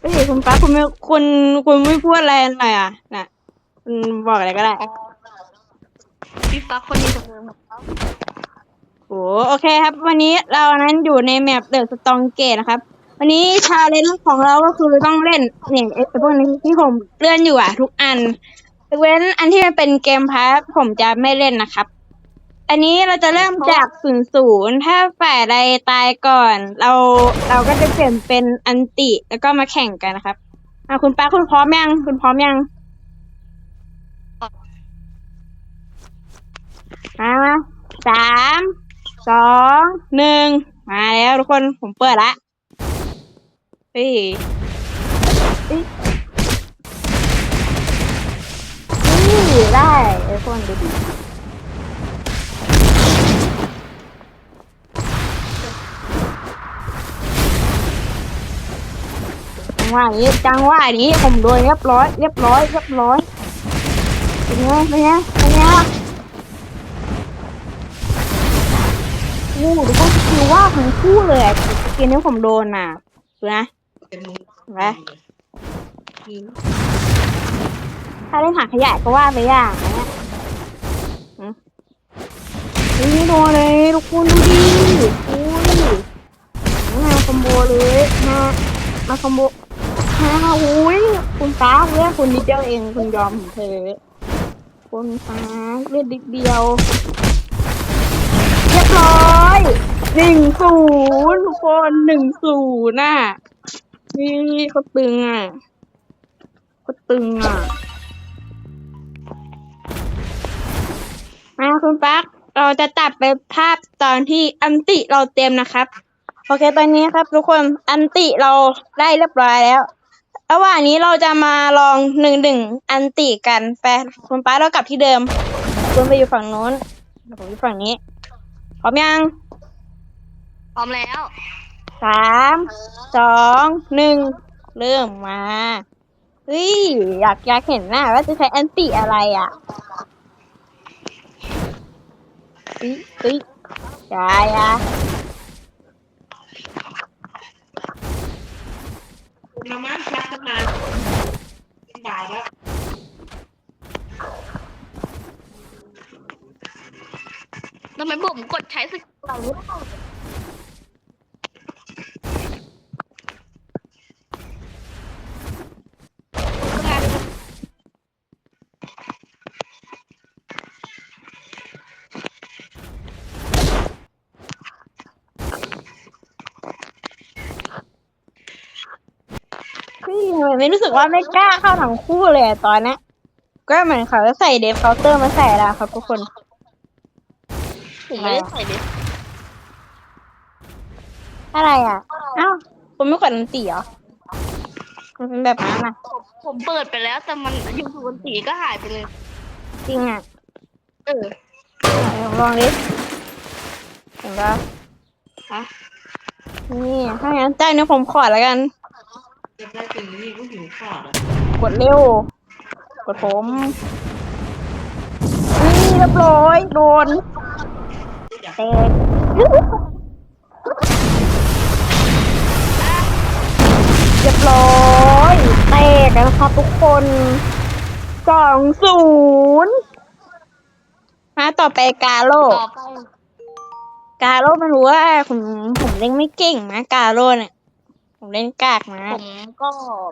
เฮ้ยคุณป้าคุณไม่คุณคุณไม่พูดอะไรหน่อยอะน่ะคุณบอกอะไรก็ได้พี่ฟ้าคนนี้จะเดิมครับโอ้โอเคครับ วันนี้เรานั้นอยู่ในแมปเดอะสตองเกตนะครับ วันนี้ชาเลนจ์ของเราก็คือต้องเล่นเนี่ยไอ้พวกนี้ที่ผมเลื่อนอยู่อะ ทุกอันยกเว้นอันที่มันเป็นเกมพาร์ทผมจะไม่เล่นนะครับ อันนี้เราจะเริ่มจากศูนย์ศูนย์ถ้าฝ่ายใดตายก่อน เราเราก็จะเปลี่ยนเป็นอันติแล้วก็มาแข่งกันนะครับอะคุณป้าคุณพร้อมยัง คุณพร้อมยังมามาสามสองหนึ่งมาแล้วทุกคนผมเปิดละเฮ้ยเฮ้ยได้ทุกคนดูดี งหวะนี้จังหวะนี้ผมโดนเรียบร้อยเรียบร้อยเรียบร้อยเป็นไงเป็นไงเป็นไงโอ้ดูก็คือว่าทั้งคู่เลยอะสกินที่ผมโดนน่ะดูนะเห็นไหมถ้าเล่นหาขยะก็ว่าไปอย่างนะเนี่ยหืมนี่โดนเลยทุกคนดูดิอุ้ยมาคอมโบเลยมามาคอมโบ ฮาอุ้ยคุณฟ้าเลือกคุณนิดเดียวเองคุณยอมผมเธอะคุณฟ้าเลือกดิดเดียวเรียบร้อยหนึ่งศูนย์ทุกคนหนึ่งศูนย์น่ะนี่เขาตึงอะเขาตึงอะมาคุณปักเราจะตัดไปภาพตอนที่อันติเราเต็มนะครับ โอเคตอนนี้ครับทุกคนอันติเราได้เรียบร้อยแล้ว ระหว่างนี้เราจะมาลองหนึ่งหนึ่งอันติกันไปคุณป้าเรากลับที่เดิมคุณไปอยู่ฝั่งโน้นผมอยู่ฝั่งนี้พร้อมยังพร้อมแล้วสามสองหนึ่งเริ่มมาเฮ้ยอยากอยากเห็นหน้าว่าจะใช้อันติอะไรอะเฮ้ยเฮ้ยยายอะุณมาม่าชักตั้งนานเป็นบ่ายแล้วทำไมผมกดใช้สกิลอะไรไม่ เฮ้ยทำไมไม่รู้สึกว่าไม่กล้าเข้าทั้งคู่เลยอะตอนเนี้ยก็เหมือนเขาจะใส่เดฟเคาน์เตอร์มาใส่แล้วครับทุกคน ผมไม่ได้ใส่เลยอะไรอะเอ้าคุณไม่กดอันติเหรอมันเป็นแบบนั้นอะ ผมผมเปิดไปแล้วแต่มันอยู่บนสีก็หายไปเลย จริงอะเออไหนผมลองดิเห็นปะฮะ นี่ถ้างั้นใจเนื้อผมขอแล้วกัน จะได้เป็นนี่ก็หิวข้าวอะกดเร็ว กดผมนี่เรียบร้อยโดนแตกเรียบร้อยแตกแล้วครับทุกคนสองศูนย์มาต่อไปกาโล ต่อไป กาโร่ไม่รู้ว่าผมผมเล่นไม่เก่งนะกาโร่เนี่ย ผมเล่นกากนะผมก็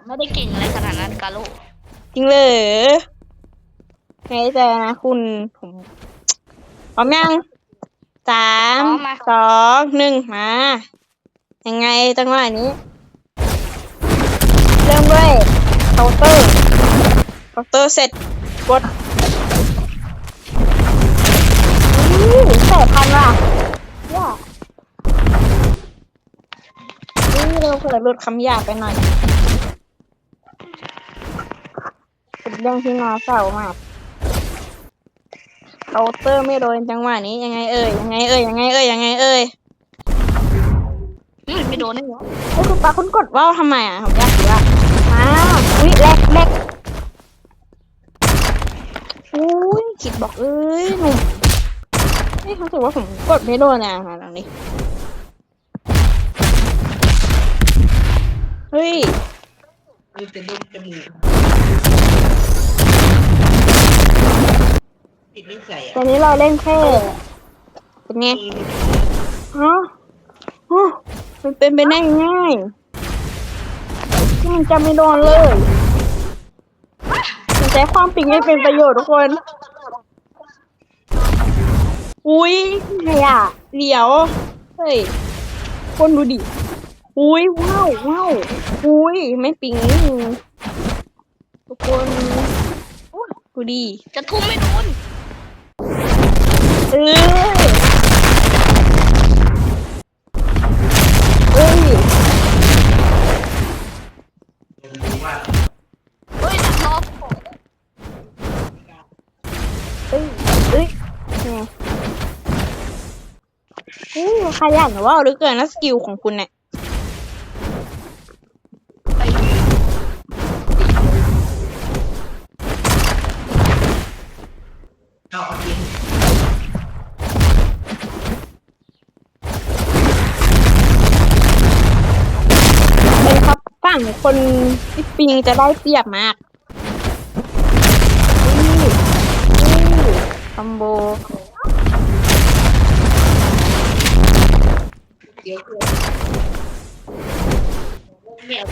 ไม่ได้เก่งอะไรขนาดนั้นกาโลจริงเลยไงเจอนะคุณผมพร้อมยังสามสองหนึ่งมา ยังไงจังหวะนี้ เริ่มด้วยเคาน์เตอร์เคาน์เตอร์เสร็จกดอู้ใส่พันว่ะย่า นี่เราเผื่อหลุดคำหยาบไปหน่อยเป็นเรื่องที่น่าเศร้ามากเคาน์เตอร์ไม่โดนจังหวะนี้ยังไงเอ่ยยังไงเอ่ยยังไงเอ่ยยังไงเอ่ยอืมไม่โดนได้เหรอไอ้ยคุณปาคุณกดว่าวทำไมอะผมอยากรู้อะอ้าวอุ้ยแลกแลกอุ้ยคิดบอกเอ้ยหนุ่มนี่รู้สึกว่าผมกดไม่โดนอะมาตรงนี้ ฮ้ยมือจะดุมจมูกติดนิสัยตออะนนี้เราเล่นแค่เป็นไงฮะฮะมันเป็นไปได้ง่ายที่มันจะไม่โดนเลยมันใช้ความปิงให้เป็นประโยชน์ทุกคน อุ้ยขยะเดี๋ยว เฮ้ย คนดูดิ อุ้ยว้าวว้าวอุ้ยไม่ปิงนี่ทุกคนดูดิจะทุ่มไม่โดนเออเอ้ยเฮ้ยดักรอบเอ้ยเอ้ยไงเฮ้ยขยันว่าวเหรือเกินนะสกิลของคุณเนี่ย ฝั่งคนที่ปิงจะได้เปรียบมากนี่นี่คอมโบเดี๋ยวคือแมว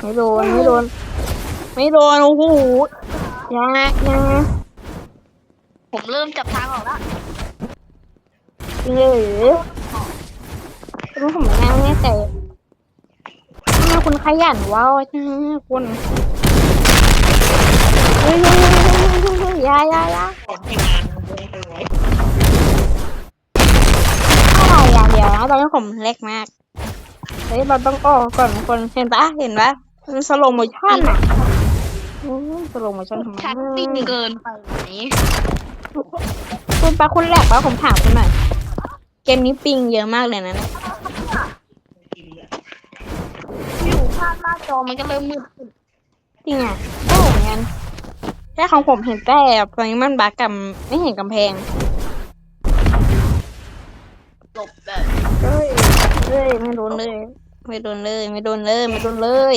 ไม่โดน ไม่โดน ไม่โดน โอ้โหยาอยาผมเริ่มจับทางออกแล้วจริงเลย หรือรู้ผมไม่งแน่ใจทำไมคุณขยันว้าวจังคุณเฮ้ยเฮ้ยเฮ้ยเฮ้ยเฮ้ยายาอยาขอให้งายอะไรอย่างเดียวนะตอนนี้ผมเล็กมากเฮ้ยเราต้องออกก่อนคนเห็นปะเห็นปะมันสโลโมชั่นอะสโลโมชั่นทำไมชัดปิงเกินไปไหนคุณปะคุณแหลกปะผมถามคุณหน่อยเกมนี้ปิงเยอะมากเลยนะเนี่ย ภาพหน้าจอมันก็เริ่มมืดขึ้นจริงอะใช่เหมือนกันแค่ของผมเห็นแต่ตอนนี้มันบักกับไม่เห็นกำแพงหลบแบบเฮ้ยเฮ้ยไม่โดนเลย ไม่โดนเลย ไม่โดนเลยไม่โดนเลย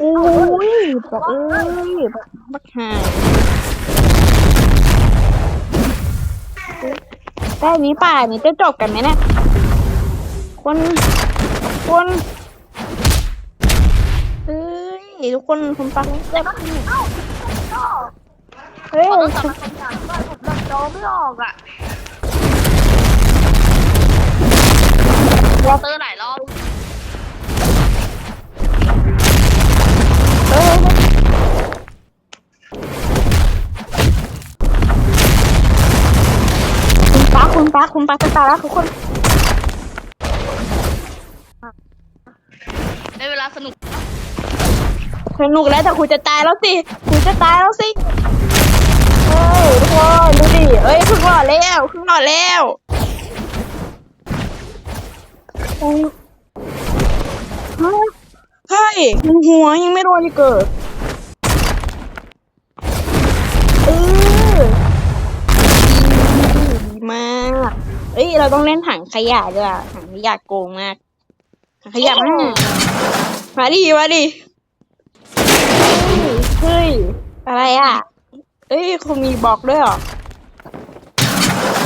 อุ้ยบอกเอ้ยบักหายแต่อันนี้ป่านี้จะจบกันไหมเนี่ยคน คนเฮ้ยทุกคนคุณฟังเจ็บเฮ้ยขอต้องกลับมาทำงานบ้านผมดักจอไม่ออกอะวอเตอร์หลายรอบเฮ้ยคุณป้าคุณป้าคุณป้าจะตายแล้วทุกคน ได้เวลาสนุก สนุกแล้วแต่คุณจะตายแล้วสิคุณจะตายแล้วสิเฮ้ยทุกคนดูดิเอ้ยครึ่งหลอดแล้วครึ่งหลอดแล้วโอ้ยเฮ้ยเฮ้ยมันหัวยังไม่โดนอีกเกิดเออดีมากเอ้ยเราต้องเล่นถังขยะด้วยอะถังขยะโกงมาก ขยะมากมาดิมาดิเฮ้ยอะไรอะเอ้ยเขามีบล็อกด้วยเหรอ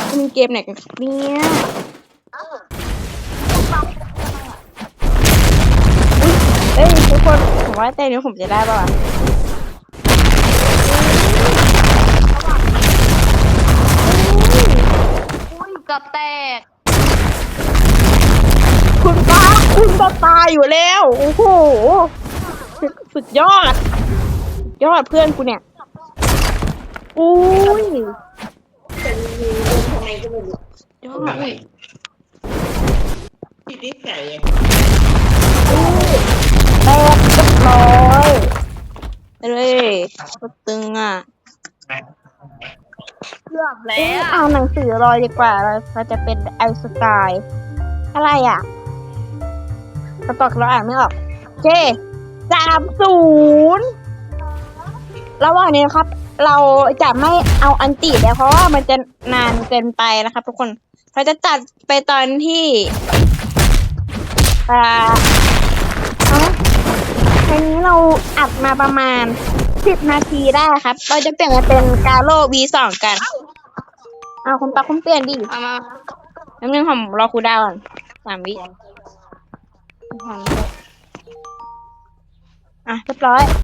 เขามีเกมไหนกันครับเนี่ยเอ้ยทุกคนผมว่าแต่นี้ผมจะได้ป่ะวะอุ้ยกับแตก คุณป้า คุณจะตายอยู่แล้ว โอ้โห สุดยอดสุดยอดเพื่อนกูเนี่ย อุ้ยแต่มีเรื่องทำไมก็ไม่รู้ยอแบดบติดนิสัยอะแตกเรียบร้อยเลยก็ตึงอะเกือบแล้เอ๊ะวเอาหนังสือรอยดีกว่าเราเราจะเป็นไอสไตล์อะไรอะ สะกดเราอ่านไม่ออกโอเคสามศูนย์ระหว่างนี้นะครับ เราจะไม่เอาอันติแล้วเพราะว่ามันจะนานเกินไปนะครับ ทุกคนเราจะตัดไปตอนที่อ่าครั้นี้เราอัดมาประมาณสิบนาทีได้ครับ เราจะเปลี่ยนมาเป็นกาโลวีสองกันเอาคุณปักคุณเปลี่ยนดิ มามาน้ำหนึ่หอมรอครูดาวก่สามวิ ผ่านแล้วอะเรียบร้อย